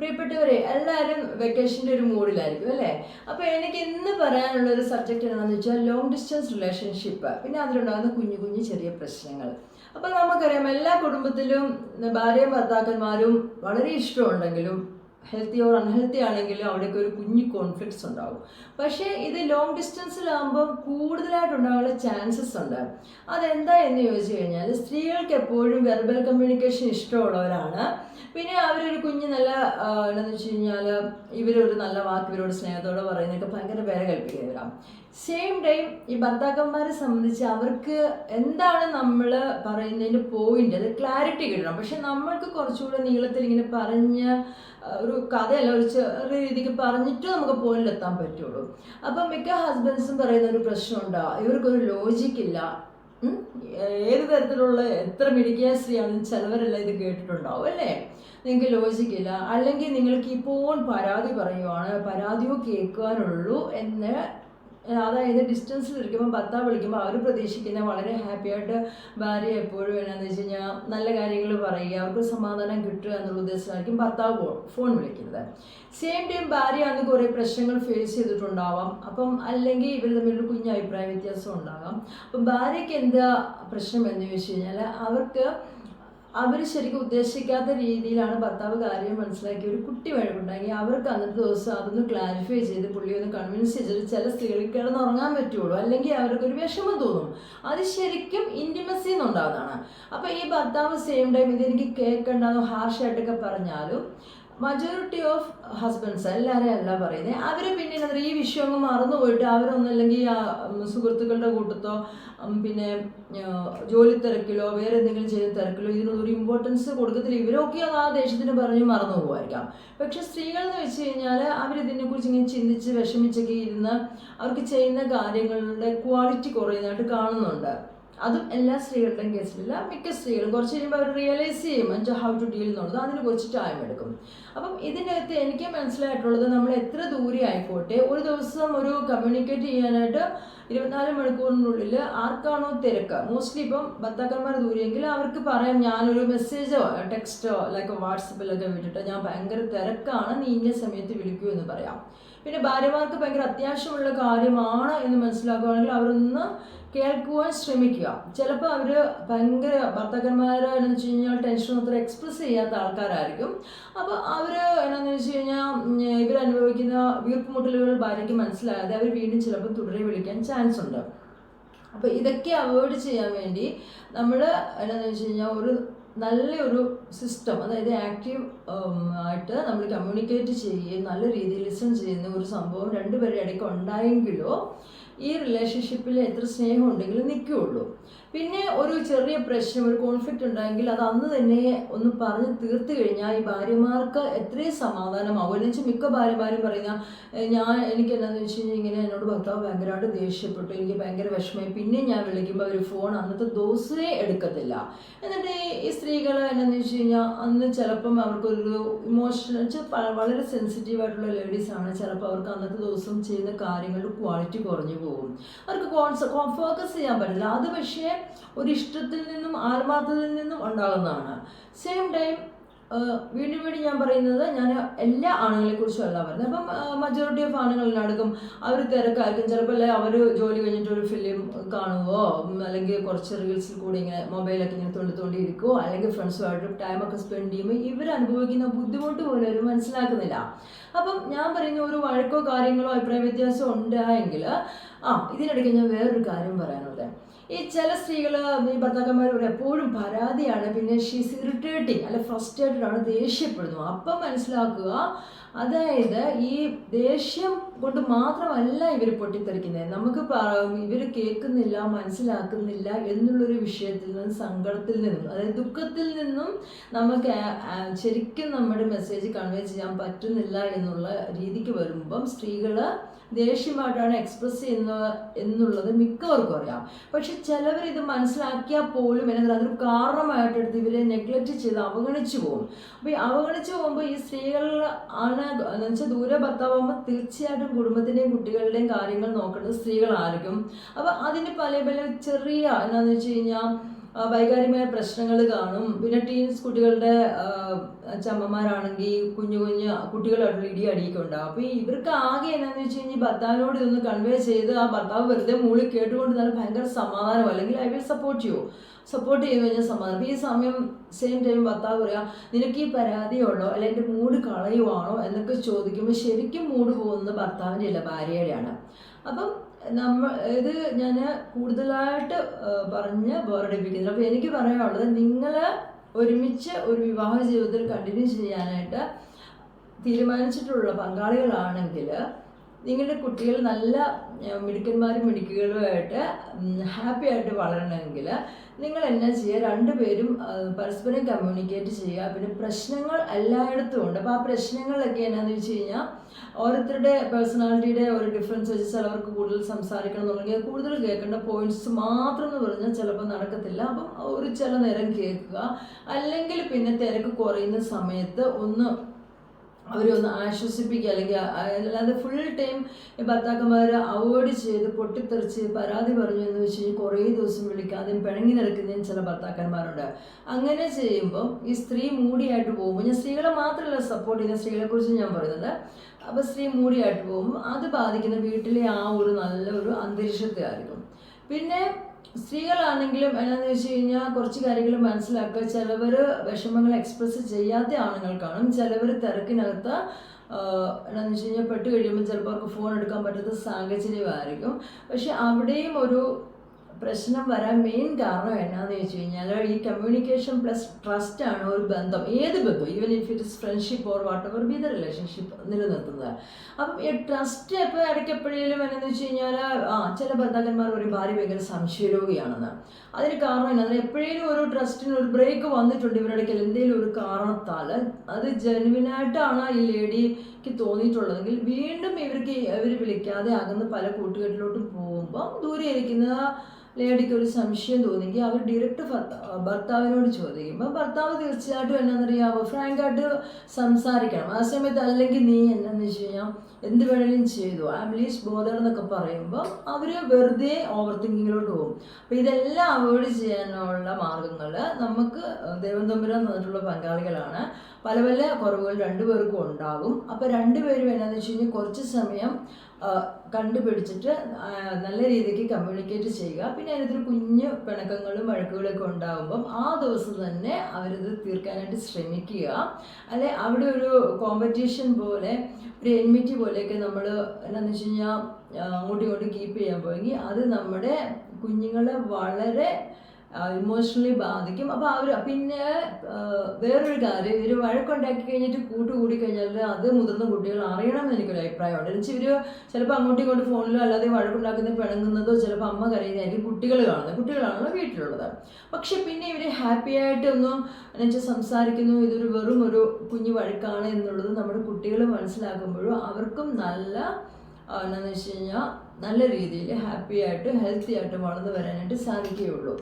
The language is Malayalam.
പ്രിയപ്പെട്ടവരെ എല്ലാവരും വെക്കേഷന്റെ ഒരു മൂഡിലായിരിക്കും അല്ലേ? അപ്പോൾ എനിക്ക് ഇന്ന് പറയാനുള്ള ഒരു സബ്ജക്റ്റ് എന്താണെന്ന് വെച്ചാൽ ലോങ് ഡിസ്റ്റൻസ് റിലേഷൻഷിപ്പ് പിന്നെ അതിലുണ്ടാകുന്ന കുഞ്ഞു കുഞ്ഞു ചെറിയ പ്രശ്നങ്ങൾ. അപ്പോൾ നമുക്കറിയാം എല്ലാ കുടുംബത്തിലും ഭാര്യയും ഭർത്താക്കന്മാരും വളരെ ഇഷ്ടമുണ്ടെങ്കിലും ഹെൽത്തി ഓർ അൺഹെൽത്തി ആണെങ്കിലും അവിടെയൊക്കെ ഒരു കുഞ്ഞു കോൺഫ്ലിക്ട്സ് ഉണ്ടാവും. പക്ഷേ ഇത് ലോങ് ഡിസ്റ്റൻസിലാകുമ്പോൾ കൂടുതലായിട്ട് ഉണ്ടാകാനുള്ള ചാൻസസ് ഉണ്ട്. അതെന്താ എന്ന് ചോദിച്ചു കഴിഞ്ഞാൽ സ്ത്രീകൾക്ക് എപ്പോഴും വെർബൽ കമ്മ്യൂണിക്കേഷൻ ഇഷ്ടമുള്ളവരാണ്. പിന്നെ അവരൊരു കുഞ്ഞ് നല്ല എന്താണെന്ന് വെച്ച് കഴിഞ്ഞാൽ ഇവരൊരു നല്ല വാക്ക് ഇവരോട് സ്നേഹത്തോടെ പറയുന്നതൊക്കെ ഭയങ്കര വില കൽപ്പിക്കുന്നവരാണ് സെയിം ടൈം ഈ ഭർത്താക്കന്മാരെ സംബന്ധിച്ച് അവർക്ക് എന്താണ് നമ്മൾ പറയുന്നതിന്റെ പോയിന്റ് അത് ക്ലാരിറ്റി കിട്ടണം. പക്ഷെ നമ്മൾക്ക് കുറച്ചുകൂടെ നീളത്തിൽ ഇങ്ങനെ പറഞ്ഞ് ഒരു കഥയല്ല ഒരു ചെറിയ രീതിക്ക് പറഞ്ഞിട്ട് നമുക്ക് പോയിലെത്താൻ പറ്റുള്ളൂ. അപ്പം മിക്ക ഹസ്ബൻഡ്സും പറയുന്ന ഒരു പ്രശ്നമുണ്ടോ ഇവർക്കൊരു ലോജിക്കില്ല ഏത് തരത്തിലുള്ള എത്ര മിടിക്കാൻ സ്ത്രീയാണെന്ന് ചിലവരെല്ലാം ഇത് കേട്ടിട്ടുണ്ടാവും അല്ലേ? നിങ്ങൾക്ക് ലോജിക്കില്ല അല്ലെങ്കിൽ നിങ്ങൾക്ക് ഇപ്പോൾ പരാതി പറയുവാണ് പരാതിയോ കേൾക്കുവാനുള്ളൂ എന്ന് അതായത് ഡിസ്റ്റൻസിൽ ഇരിക്കുമ്പോൾ ഭർത്താവ് വിളിക്കുമ്പോൾ അവർ പ്രതീക്ഷിക്കുന്ന വളരെ ഹാപ്പിയായിട്ട് ഭാര്യ എപ്പോഴും എന്നാന്ന് വെച്ച് കഴിഞ്ഞാൽ നല്ല കാര്യങ്ങൾ പറയുക അവർക്ക് സമാധാനം കിട്ടുക എന്നുള്ള ഉദ്ദേശമായിരിക്കും ഭർത്താവ് ഫോൺ വിളിക്കുന്നത്. സെയിം ടൈം ഭാര്യ അന്ന് കുറേ പ്രശ്നങ്ങൾ ഫേസ് ചെയ്തിട്ടുണ്ടാവാം. അപ്പം അല്ലെങ്കിൽ ഇവർ തമ്മിലൊരു കുഞ്ഞ് അഭിപ്രായ വ്യത്യാസം ഉണ്ടാകാം. അപ്പം ഭാര്യയ്ക്ക് എന്താ പ്രശ്നം എന്ന് ചോദിച്ചു കഴിഞ്ഞാൽ അവർക്ക് അവർ ശരിക്കും ഉദ്ദേശിക്കാത്ത രീതിയിലാണ് ഭർത്താവ് കാര്യം മനസ്സിലാക്കി. ഒരു കുട്ടി വഴക്കുണ്ടെങ്കിൽ അവർക്ക് അന്നത്തെ ദിവസം അതൊന്ന് ക്ലാരിഫൈ ചെയ്ത് പുള്ളി ഒന്ന് കൺവിൻസ് ചെയ്തിട്ട് ചില സ്ത്രീകൾക്ക് കിടന്നുറങ്ങാൻ പറ്റുള്ളൂ. അല്ലെങ്കിൽ അവർക്ക് ഒരു വിഷമം തോന്നും. അത് ശരിക്കും ഇന്റിമസി എന്നുണ്ടാകുന്നതാണ് അപ്പോൾ ഈ ഭർത്താവ് സെയിം ടൈം ഇതെനിക്ക് കേൾക്കണ്ടെന്നോ ഹാർഷായിട്ടൊക്കെ പറഞ്ഞാലും മജോറിറ്റി ഓഫ് ഹസ്ബൻഡ്സ് എല്ലാവരെയും അല്ല പറയുന്നത് അവർ പിന്നെ എന്താ ഈ വിഷയം അങ്ങ് മറന്നുപോയിട്ട് അവരൊന്നല്ലെങ്കിൽ ആ ഉം, സുഹൃത്തുക്കളുടെ കൂട്ടത്തോ പിന്നെ ജോലി തിരക്കിലോ വേറെ എന്തെങ്കിലും ചെയ്ത തിരക്കിലോ ഇതിനൊരു ഇമ്പോർട്ടൻസ് കൊടുക്കത്തില്ല. ഇവരൊക്കെ അത് ആ ദേഷ്യത്തിന് പറഞ്ഞ് മറന്നു പോകുമായിരിക്കാം. പക്ഷെ സ്ത്രീകൾ എന്ന് വെച്ച് കഴിഞ്ഞാൽ അവരിതിനെക്കുറിച്ച് ഇങ്ങനെ ചിന്തിച്ച് വിഷമിച്ചൊക്കെ ഇരുന്ന് അവർക്ക് ചെയ്യുന്ന കാര്യങ്ങളുടെ ക്വാളിറ്റി കുറയുന്നതായിട്ട് കാണുന്നുണ്ട്. അതും എല്ലാ സ്ത്രീകളുടെയും കേസിലില്ല. മിക്ക സ്ത്രീകളും കുറച്ച് കഴിയുമ്പോൾ അവർ റിയലൈസ് ചെയ്യും അഞ്ചോ ഹൗ ടു ഡീൽ എന്നുള്ളത്. അതിന് കുറച്ച് ടൈം എടുക്കും. അപ്പം ഇതിനകത്ത് എനിക്ക് മനസ്സിലായിട്ടുള്ളത് നമ്മൾ എത്ര ദൂരെ ആയിക്കോട്ടെ ഒരു ദിവസം ഒരു കമ്മ്യൂണിക്കേറ്റ് ചെയ്യാനായിട്ട് ഇരുപത്തിനാല് മണിക്കൂറിനുള്ളിൽ ആർക്കാണോ തിരക്ക്? മോസ്റ്റ്ലി ഇപ്പം ഭർത്താക്കന്മാർ ദൂരെയെങ്കിൽ അവർക്ക് പറയാം ഞാനൊരു മെസ്സേജോ ടെക്സ്റ്റോ ലൈക്ക് വാട്സപ്പിലൊക്കെ വിട്ടിട്ട് ഞാൻ ഭയങ്കര തിരക്കാണ് നീ ഇന്ന സമയത്ത് വിളിക്കൂ എന്ന് പറയാം. പിന്നെ ഭാര്യമാർക്ക് ഭയങ്കര അത്യാവശ്യമുള്ള കാര്യമാണ് എന്ന് മനസ്സിലാക്കുകയാണെങ്കിൽ അവരൊന്ന് കേൾക്കുവാൻ ശ്രമിക്കുക. ചിലപ്പോൾ അവർ ഭയങ്കര ഭർത്താക്കന്മാർ എന്ന് വെച്ച് കഴിഞ്ഞാൽ ടെൻഷൻ അത്ര എക്സ്പ്രസ് ചെയ്യാത്ത ആൾക്കാരായിരിക്കും. അപ്പോൾ അവർ എന്നാന്ന് വെച്ച് കഴിഞ്ഞാൽ ഇവർ അനുഭവിക്കുന്ന വീർപ്പുമുട്ടലുകൾ ഭാര്യയ്ക്ക് മനസ്സിലാകാതെ അവർ വീണ്ടും ചിലപ്പോൾ തുടരെ വിളിക്കാൻ ചാൻസ് ഉണ്ട്. അപ്പോൾ ഇതൊക്കെ അവോയ്ഡ് ചെയ്യാൻ വേണ്ടി നമ്മൾ എന്നാന്ന് വെച്ച് കഴിഞ്ഞാൽ ഒരു നല്ലൊരു സിസ്റ്റം അതായത് ആക്റ്റീവ് ആയിട്ട് നമ്മൾ കമ്മ്യൂണിക്കേറ്റ് ചെയ്യുകയും നല്ല രീതിയിൽ ലിസൺ ചെയ്യുന്ന ഒരു സംഭവം രണ്ടുപേരുടെ ഇടയ്ക്ക് ഉണ്ടായെങ്കിലോ ഈ റിലേഷൻഷിപ്പിൽ എത്ര സ്നേഹം ഉണ്ടെങ്കിലും നിൽക്കുകയുള്ളൂ പിന്നെ ഒരു ചെറിയ പ്രശ്നം ഒരു കോൺഫ്ലിക്റ്റ് ഉണ്ടെങ്കിൽ അത് അന്ന് തന്നെ ഒന്ന് പറഞ്ഞ് തീർത്തു കഴിഞ്ഞാൽ ഈ ഭാര്യമാർക്ക് എത്രയും സമാധാനമാവും. എന്ന് വെച്ചാൽ മിക്ക ഭാര്യമാരും പറയുന്ന ഞാൻ എനിക്ക് എന്താണെന്ന് വെച്ച് കഴിഞ്ഞാൽ ഇങ്ങനെ എന്നോട് ഭർത്താവ് ഭയങ്കരമായിട്ട് ദേഷ്യപ്പെട്ടു എനിക്ക് ഭയങ്കര വിഷമമായി. പിന്നെ ഞാൻ വിളിക്കുമ്പോൾ അവർ ഫോൺ അന്നത്തെ ദിവസമേ എടുക്കത്തില്ല. എന്നിട്ട് ഈ- സ്ത്രീകൾ എന്നാന്ന് വെച്ച് കഴിഞ്ഞാൽ അന്ന് ചിലപ്പം അവർക്കൊരു ഇമോഷണൽ വളരെ സെൻസിറ്റീവ് ആയിട്ടുള്ള ലേഡീസ് ആണ്. ചിലപ്പോൾ അവർക്ക് അന്നത്തെ ദിവസം ചെയ്യുന്ന കാര്യങ്ങളുടെ ക്വാളിറ്റി കുറഞ്ഞു പോകും. അവർക്ക് കോൺസ ഫോക്കസ് ചെയ്യാൻ പറ്റില്ല. അത് പക്ഷേ ഒരു ഇഷ്ടത്തിൽ നിന്നും ആത്മാർത്ഥത്തിൽ നിന്നും ഉണ്ടാകുന്നതാണ്. സെയിം ടൈം വീണ്ടും വീണ്ടും ഞാൻ പറയുന്നത് ഞാൻ എല്ലാ ആണുങ്ങളെ കുറിച്ചും അല്ല പറയുന്നത്. അപ്പം മജോറിറ്റി ഓഫ് ആണുങ്ങളിനടക്കം അവർ തിരക്കായിരിക്കും. ചിലപ്പോൾ അവർ ജോലി കഴിഞ്ഞിട്ട് ഒരു ഫിലിം കാണുവോ? അല്ലെങ്കിൽ കുറച്ച് റീൽസിൽ കൂടി ഇങ്ങനെ മൊബൈലൊക്കെ ഇങ്ങനെ തോണ്ടി തോണ്ടി ഇരിക്കുകയോ അല്ലെങ്കിൽ ഫ്രണ്ട്സുമായിട്ട് ടൈമൊക്കെ സ്പെൻഡ് ചെയ്യുമ്പോൾ ഇവർ അനുഭവിക്കുന്ന ബുദ്ധിമുട്ട് പോലും അവർ മനസ്സിലാക്കുന്നില്ല. അപ്പം ഞാൻ പറയുന്ന ഒരു വഴക്കോ കാര്യങ്ങളോ അഭിപ്രായ വ്യത്യാസം ഉണ്ടായെങ്കിൽ ആ ഇതിനിടയ്ക്ക് ഞാൻ വേറൊരു കാര്യം പറയാനുള്ളത് ഈ ചില സ്ത്രീകൾ ഈ ഭർത്താക്കന്മാരോട് എപ്പോഴും പരാതിയാണ്. പിന്നെ ഷീസ് ഇറിറ്റേറ്റിംഗ് അല്ലെ ഫ്രസ്ട്രേറ്റഡ് ആണ് ദേഷ്യപ്പെടുന്നു. അപ്പം മനസ്സിലാക്കുക അതായത് ഈ ദേഷ്യം കൊണ്ട് മാത്രമല്ല ഇവർ പൊട്ടിത്തെറിക്കുന്നത്. നമുക്ക് ഇവർ കേൾക്കുന്നില്ല മനസ്സിലാക്കുന്നില്ല എന്നുള്ളൊരു വിഷയത്തിൽ നിന്നും സങ്കടത്തിൽ നിന്നും അതായത് ദുഃഖത്തിൽ നിന്നും നമുക്ക് ശരിക്കും നമ്മുടെ മെസ്സേജ് കൺവേ ചെയ്യാൻ പറ്റുന്നില്ല എന്നുള്ള രീതിക്ക് വരുമ്പം സ്ത്രീകൾ ദേഷ്യമായിട്ടാണ് എക്സ്പ്രസ് ചെയ്യുന്നത് എന്നുള്ളത് മിക്കവർക്കും അറിയാം. പക്ഷെ ചിലവർ ഇത് മനസ്സിലാക്കിയാൽ പോലും എന്നാൽ അതൊരു കാരണമായിട്ടെടുത്ത് ഇവരെ നെഗ്ലക്റ്റ് ചെയ്ത് അവഗണിച്ചു പോകും. അപ്പോൾ ഈ അവഗണിച്ചു പോകുമ്പോൾ ഈ സ്ത്രീകൾ ആണ് എന്ന് വെച്ചാൽ ദൂരെ ഭർത്താവുമ്പോൾ തീർച്ചയായിട്ടും കുടുംബത്തിന്റെയും കുട്ടികളുടെയും കാര്യങ്ങൾ നോക്കേണ്ടത് സ്ത്രീകളായിരിക്കും. അപ്പോൾ അതിന് പല പല ചെറിയ എന്താണെന്ന് വെച്ച് കഴിഞ്ഞാൽ വൈകാരികമായ പ്രശ്നങ്ങൾ കാണും. പിന്നെ ടീൻസ് കുട്ടികളുടെ ചമ്മമാരാണെങ്കിൽ കുഞ്ഞു കുഞ്ഞു കുട്ടികളായിട്ടുള്ള ഇടി അടിയൊക്കെ ഉണ്ടാകും അപ്പോൾ ഇവർക്ക് ആകെ എന്നാന്ന് വെച്ച് കഴിഞ്ഞാൽ ഭർത്താവിനോട് ഇതൊന്ന് കൺവേ ചെയ്ത് ആ ഭർത്താവ് വെറുതെ മൂളി കേട്ടുകൊണ്ട് നല്ല ഭയങ്കര സമാധാനം അല്ലെങ്കിൽ I will support you support ചെയ്ത് കഴിഞ്ഞാൽ സമാധാനം. ഈ സമയം സെയിം ടൈം ഭർത്താവ് പറയാം നിനക്ക് ഈ പരാതിയുള്ളോ അല്ലെ എന്റെ മൂഡ് കളയുവാണോ? എന്നൊക്കെ ചോദിക്കുമ്പോൾ ശരിക്കും മൂഡ് പോകുന്നത് ഭർത്താവിന്റെ അല്ല ഭാര്യയുടെയാണ്. അപ്പം നമ്മ ഇത് ഞാൻ കൂടുതലായിട്ട് പറഞ്ഞ് ബോറടിപ്പിക്കുന്നില്ല അപ്പോൾ എനിക്ക് പറയാനുള്ളത് നിങ്ങൾ ഒരുമിച്ച് ഒരു വിവാഹ ജീവിതത്തിൽ കണ്ടിന്യൂ ചെയ്യാനായിട്ട് തീരുമാനിച്ചിട്ടുള്ള പങ്കാളികളാണെങ്കിൽ നിങ്ങളുടെ കുട്ടികൾ നല്ല മിടുക്കന്മാരും മിടുക്കുകളുമായിട്ട് ഹാപ്പി ആയിട്ട് വളരണമെങ്കിൽ നിങ്ങൾ എന്നാ ചെയ്യുക? രണ്ടുപേരും പരസ്പരം കമ്മ്യൂണിക്കേറ്റ് ചെയ്യുക. പിന്നെ പ്രശ്നങ്ങൾ എല്ലായിടത്തും ഉണ്ട്. അപ്പോൾ ആ പ്രശ്നങ്ങളൊക്കെ എന്നാന്ന് വെച്ച് കഴിഞ്ഞാൽ ഓരോരുത്തരുടെ പേഴ്സണാലിറ്റിയുടെ ഒരു ഡിഫറൻസ് വെച്ച് ചിലവർക്ക് കൂടുതൽ സംസാരിക്കണം എന്നുണ്ടെങ്കിൽ കൂടുതൽ കേൾക്കേണ്ട പോയിന്റ്സ് മാത്രം എന്ന് പറഞ്ഞാൽ ചിലപ്പോൾ നടക്കത്തില്ല. അപ്പം ഒരു ചില നേരം കേൾക്കുക. അല്ലെങ്കിൽ പിന്നെ തിരക്ക് കുറയുന്ന സമയത്ത് ഒന്ന് അവരെ ഒന്ന് ആശ്വസിപ്പിക്കുക. അല്ലെങ്കിൽ അല്ലാതെ ഫുൾ ടൈം ഭർത്താക്കന്മാർ അവോയ്ഡ് ചെയ്ത് പൊട്ടിത്തെറിച്ച് പരാതി പറഞ്ഞു എന്ന് വെച്ച് കഴിഞ്ഞാൽ കുറേ ദിവസം വിളിക്കാതെയും പിണങ്ങി നിൽക്കുന്നതും ചില ഭർത്താക്കന്മാരുണ്ട്. അങ്ങനെ ചെയ്യുമ്പോൾ ഈ സ്ത്രീ മൂടിയായിട്ട് പോകുമ്പോൾ ഞാൻ സ്ത്രീകളെ മാത്രമല്ല സപ്പോർട്ട് ചെയ്യുന്ന സ്ത്രീകളെക്കുറിച്ച് ഞാൻ പറയുന്നത്. അപ്പോൾ സ്ത്രീ മൂടിയായിട്ട് പോകുമ്പോൾ അത് ബാധിക്കുന്ന വീട്ടിലെ ആ ഒരു നല്ലൊരു അന്തരീക്ഷത്തെ ആയിരിക്കും പിന്നെ സ്ത്രീകളാണെങ്കിലും എന്നാന്ന് വെച്ച് കഴിഞ്ഞാൽ കുറച്ച് കാര്യങ്ങൾ മനസ്സിലാക്കുക. ചിലവർ വിഷമങ്ങൾ എക്സ്പ്രസ് ചെയ്യാത്ത ആണുങ്ങൾ കാണും. ചിലവർ തിരക്കിനകത്ത് എന്താണെന്ന് വെച്ച് കഴിഞ്ഞാൽ പെട്ട് കഴിയുമ്പോൾ ചിലപ്പോൾ അവർക്ക് ഫോൺ എടുക്കാൻ പറ്റാത്ത സാഹചര്യമായിരിക്കും. പക്ഷെ അവിടെയും ഒരു പ്രശ്നം വരാൻ മെയിൻ കാരണം എന്നാന്ന് വെച്ച് കഴിഞ്ഞാൽ ഈ കമ്മ്യൂണിക്കേഷൻ പ്ലസ് ട്രസ്റ്റ് ആണ് ഒരു ബന്ധം. ഏത് ബന്ധം? Even if it is friendship or whatever be the relationship നിലനിർത്തുന്നത്. അപ്പം ഈ ട്രസ്റ്റ് ഇപ്പോൾ ഇടയ്ക്ക് എപ്പോഴേലും വെച്ച് കഴിഞ്ഞാൽ ആ ചില ഭർത്താക്കന്മാർ ഒരു ഭാര്യ ഭയങ്കര സംശയരോഗിയാണെന്ന്. അതിന് കാരണം എന്നാ? എപ്പോഴേലും ഒരു ട്രസ്റ്റിന് ഒരു ബ്രേക്ക് വന്നിട്ടുണ്ട് ഇവരുടെ എന്തെങ്കിലും ഒരു കാരണത്താൽ അത് ജെനുവിനായിട്ടാണ് ഈ ലേഡിക്ക് തോന്നിയിട്ടുള്ളതെങ്കിൽ വീണ്ടും ഇവർക്ക് ഇവർ വിളിക്കാതെ അകന്ന് പല കൂട്ടുകെട്ടിലോട്ടും പോകുമ്പം ദൂരെ ഇരിക്കുന്ന ലേഡിക്ക് ഒരു സംശയം തോന്നിയെങ്കിൽ അവർ ഡയറക്റ്റ് ഭർത്താവിനോട് ചോദിക്കുമ്പോൾ ഭർത്താവ് തീർച്ചയായിട്ടും എന്നാണെന്നറിയാമോ ഫ്രാങ്കായിട്ട് സംസാരിക്കണം. ആ സമയത്ത് അല്ലെങ്കിൽ നീ എന്നാന്ന് വെച്ച് കഴിഞ്ഞാൽ എന്ത് വേണേലും ചെയ്തു. ലീസ്റ്റ് ബോധർ എന്നൊക്കെ പറയുമ്പോൾ അവർ വെറുതെ ഓവർ തിങ്കിങ്ങിലോട്ട് പോകും. അപ്പോൾ ഇതെല്ലാം അവോയ്ഡ് ചെയ്യാനുള്ള മാർഗങ്ങൾ നമുക്ക് ദൈവം തമ്പുരാൻ തന്നിട്ടുള്ള പങ്കാളികളാണ്. പല പല കുറവുകൾ രണ്ടുപേർക്കും ഉണ്ടാകും. അപ്പോൾ രണ്ടുപേരും എന്നാന്ന് വെച്ച് കഴിഞ്ഞാൽ കുറച്ച് സമയം കണ്ടുപിടിച്ചിട്ട് നല്ല രീതിക്ക് കമ്മ്യൂണിക്കേറ്റ് ചെയ്യുക. പിന്നെ അതിനകത്തൊരു കുഞ്ഞു പിണക്കങ്ങളും വഴക്കുകളൊക്കെ ഉണ്ടാകുമ്പം ആ ദിവസം തന്നെ അവരത് തീർക്കാനായിട്ട് ശ്രമിക്കുക. അല്ലെ അവിടെ ഒരു കോമ്പറ്റീഷൻ പോലെ ഒരു എൻമിറ്റി പോലെയൊക്കെ നമ്മൾ എന്താണെന്ന് വെച്ച് കഴിഞ്ഞാൽ അങ്ങോട്ടും ഇങ്ങോട്ടും കീപ്പ് ചെയ്യാൻ പോയെങ്കിൽ അത് നമ്മുടെ കുഞ്ഞുങ്ങളെ വളരെ ഇമോഷണലി ബാധിക്കും. അപ്പോൾ അവർ പിന്നെ വേറൊരു കാര്യം ഇവർ വഴക്കുണ്ടാക്കി കഴിഞ്ഞിട്ട് കൂട്ടുകൂടി കഴിഞ്ഞാൽ അത് മുതിർന്ന കുട്ടികൾ അറിയണമെന്ന് എനിക്കൊരു അഭിപ്രായമുണ്ട്. എന്നുവെച്ചാൽ ഇവർ ചിലപ്പോൾ അങ്ങോട്ടും ഇങ്ങോട്ടും ഫോണിലോ അല്ലാതെ വഴക്കുണ്ടാക്കുന്ന പിണങ്ങുന്നതോ ചിലപ്പോൾ അമ്മ കരയുന്നതായിരിക്കും കുട്ടികൾ കാണുന്നത്. കുട്ടികളാണല്ലോ വീട്ടിലുള്ളത്. പക്ഷെ പിന്നെ ഇവർ ഹാപ്പി ആയിട്ടൊന്നും എന്നുവെച്ചാൽ സംസാരിക്കുന്നു ഇതൊരു വെറും ഒരു കുഞ്ഞു വഴക്കാണ് എന്നുള്ളത് നമ്മുടെ കുട്ടികൾ മനസ്സിലാക്കുമ്പോഴും അവർക്കും നല്ല എന്താണെന്ന് വെച്ച് കഴിഞ്ഞാൽ നല്ല രീതിയിൽ ഹാപ്പി ആയിട്ട് ഹെൽത്തി ആയിട്ട് വളർന്നു വരാനായിട്ട് സാധിക്കുകയുള്ളൂ.